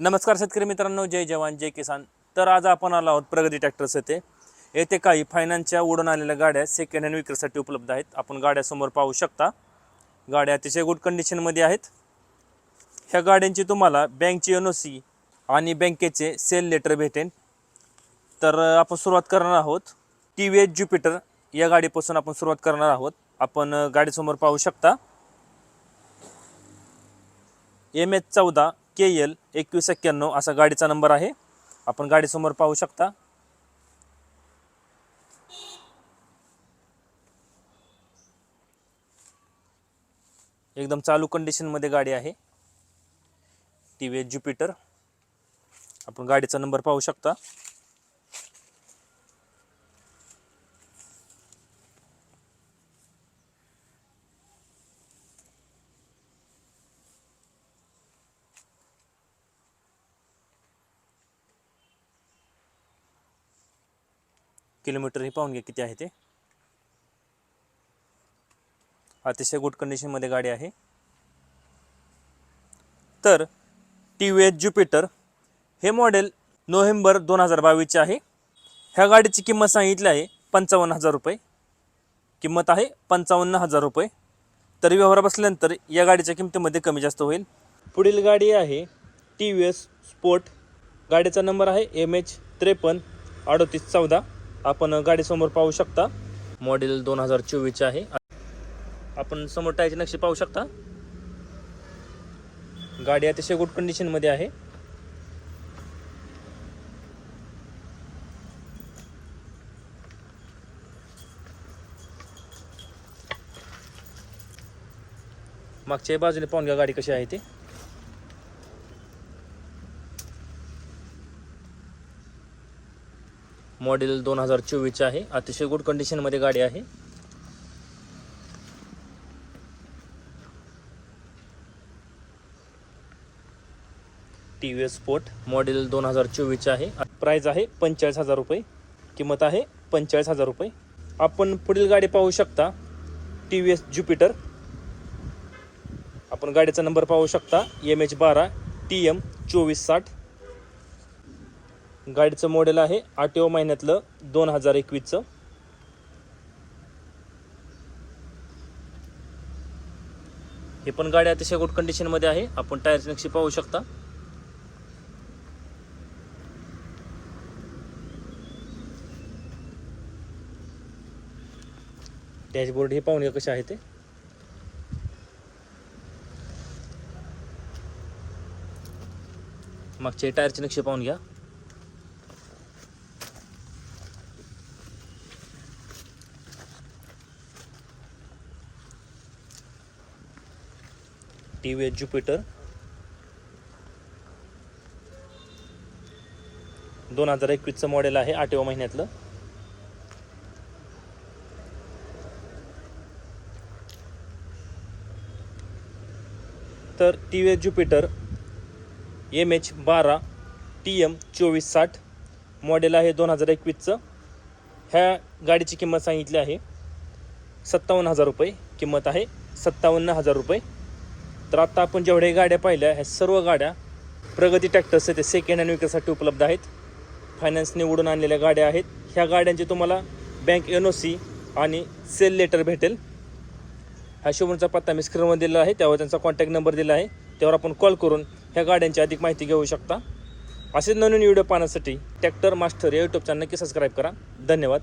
नमस्कार शेतकरी मित्रांनो जय जवान जय किसान. तर आज आपण आलो आहोत प्रगती ट्रॅक्टर्स येथे येथे काही फायनान्सच्या उडून आलेल्या गाड्या सेकंड हँड विक्रीसाठी उपलब्ध आहेत. आपण गाड्यासमोर पाहू शकता. गाड्या अतिशय गुड कंडिशनमध्ये आहेत. ह्या गाड्यांची तुम्हाला बँकची एन ओ सी आणि बँकेचे सेल लेटर भेटेल तर आपण सुरुवात करणार आहोत. टी व्ही एच ज्युपिटर या गाडीपासून आपण सुरुवात करणार आहोत. आपण गाडीसमोर पाहू शकता. एम एच चौदा के एल एकवीस एक्क्याण्णव असा गाडीचा नंबर आहे. आपण गाडीसमोर पाहू शकता. एकदम चालू कंडिशनमध्ये गाडी आहे. T V H Jupiter. आपण गाडीचा नंबर पाहू शकता. किलोमीटर हे पाहून घ्या किती आहे ते. अतिशय गुड कंडिशनमध्ये गाडी आहे. तर टी व्ही एस ज्युपिटर हे मॉडेल नोव्हेंबर दोन हजार बावीसचे आहे. ह्या गाडीची किंमत सांगितली आहे पंचावन्न हजार रुपये. किंमत आहे पंचावन्न हजार रुपये. तर व्यवहार बसल्यानंतर या गाडीच्या किमतीमध्ये कमी जास्त होईल. पुढील गाडी आहे टी व्ही एस स्पोर्ट गाडीचा नंबर आहे एम एच त्रेपन्न अडोतीस चौदा. आपण गाडीसमोर पाहू शकता. मॉडेल दोन हजार चोवीसचे आहे. आपण समोर टायरची नक्षी पाहू शकता. गाडी अतिशय गुड कंडिशनमध्ये आहे. मागच्या बाजूने पाहून घ्या गाडी कशी आहे ते. मॉडेल दोन हजार चोवीस आहे. अतिशय गुड कंडिशनमध्ये गाडी आहे. T V S sport model दोन हजार चोवीसचे आहे. प्राईज आहे पंचेचाळीस हजार रुपये. किंमत आहे पंचेचाळीस हजार रुपये. आपण पुढील गाडी पाहू शकता. टी व्ही एस ज्युपिटर आपण गाडीचा नंबर पाहू शकता. एम एच बारा टी एम चोवीस साठ. गाडीचं मॉडेल आहे आठव्या महिन्यातलं दोन हजार एकवीसचं. हे पण गाडी अतिशय गुड कंडिशनमध्ये आहे. आपण टायरची नक्षी पाहू शकता. डॅशबोर्ड हे पाहून घ्या कसे आहे ते. मागचे टायरचे नक्षी पाहून घ्या. T V H Jupiter. दोन हजार एकवीसचं मॉडेल आहे आठव्या महिन्यातलं. तर T V H Jupiter. M H बारा टी एम चोवीस साठ मॉडेल आहे दोन हजार एकवीसचं. ह्या गाडीची किंमत सांगितली आहे. सत्तावन्न हजार रुपये किंमत आहे. सत्तावन्न हजार रुपये. तर आत्ता आपण जेवढ्या गाड्या पाहिल्या ह्या सर्व गाड्या प्रगती ट्रॅक्टर्स ते सेकंड हँड विक्रीसाठी उपलब्ध आहेत. फायनान्स निवडून आणलेल्या गाड्या आहेत. ह्या गाड्यांची तुम्हाला बँक एन ओ सी आणि सेल लेटर भेटेल. हा शोरूमचा पत्ता मी स्क्रीनवर दिला आहे. त्यावर त्यांचा कॉन्टॅक्ट नंबर दिला आहे. त्यावर आपण कॉल करून ह्या गाड्यांची अधिक माहिती घेऊ शकता. असेच नवीन व्हिडिओ पाहण्यासाठी ट्रॅक्टर मास्टर या यूट्यूब चॅनल नक्की सबस्क्राईब करा. धन्यवाद.